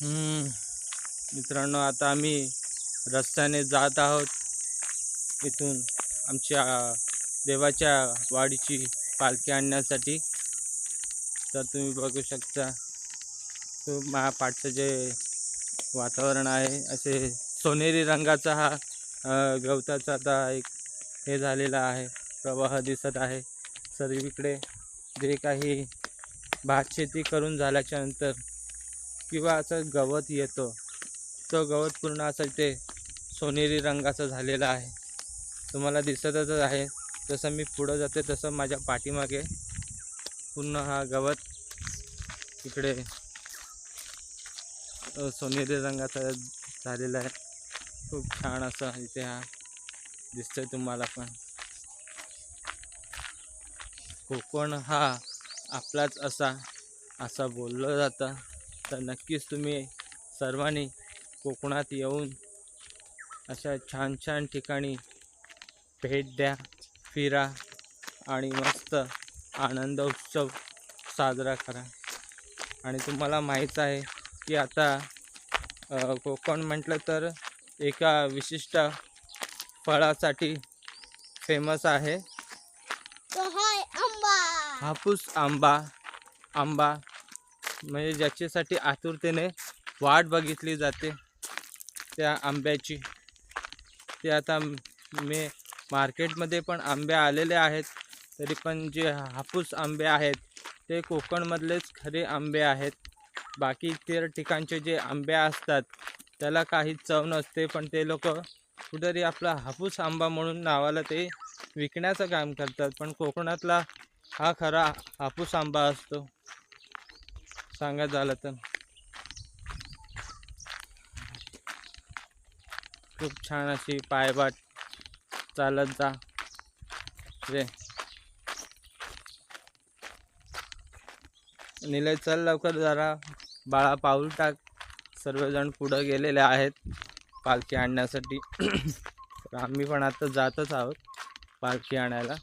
मित्रांनो आता आम्ही रस्त्याने जात आहोत. इथून आमच्या देवाच्या वाडीची पालखी आणण्यासाठी. तर तुम्ही बघू शकता तो महापाठचं जे वातावरण आहे असे सोनेरी रंगाचा हा गवताचा आता एक हे झालेला आहे प्रवाह दिसत आहे. सर्वीकडे जे काही भात शेती करून झाल्याच्यानंतर किंवा असं गवत येतो. तो गवत पूर्ण असं ते सोनेरी रंगाचं झालेलं आहे. तुम्हाला दिसतच आहे. जसं मी पुढं जाते तसं माझ्या पाठीमागे पूर्ण हा गवत इकडे सोनेरी रंगाचा झालेला आहे. खूप छान असा इथे हा दिसतोय तुम्हाला पण. कोकण हा आपलाच असा असं बोललं जातं. तर नक्कीच तुम्ही सर्वांनी कोकणात येऊन अशा छान छान ठिकाणी भेट द्या फिरा आणि मस्त आनंद उत्सव साजरा करा. आणि तुम्हाला माहीत आहे की आता कोकण म्हटलं तर एका विशिष्ट फळासाठी फेमस आहे. हापूस आंबा आंबा. म्हणजे ज्याच्यासाठी आतुरतेने वाट बघितली जाते त्या आंब्याची. ते आता मे मार्केटमध्ये पण आंबे आलेले आहेत तरी पण जे हापूस आंबे आहेत ते कोकणमधलेच खरे आंबे आहेत. बाकी इतर ठिकाणचे जे आंबे असतात त्याला काही चव नसते पण ते लोक कुठेतरी आपला हापूस आंबा म्हणून नावाला ते विकण्याचं काम करतात पण कोकणातला हा खरा हापूस आंबा असतो. सांगायचं झालं तर. खूप छान अशी पायवाट चालत जा. रे. निलय चल लवकर जरा. बाळा पाऊल टाक. सर्वजण पुढं गेलेले आहेत पालखी आणण्यासाठी. तर आम्ही पण आता जातच आहोत पालखी आणायला.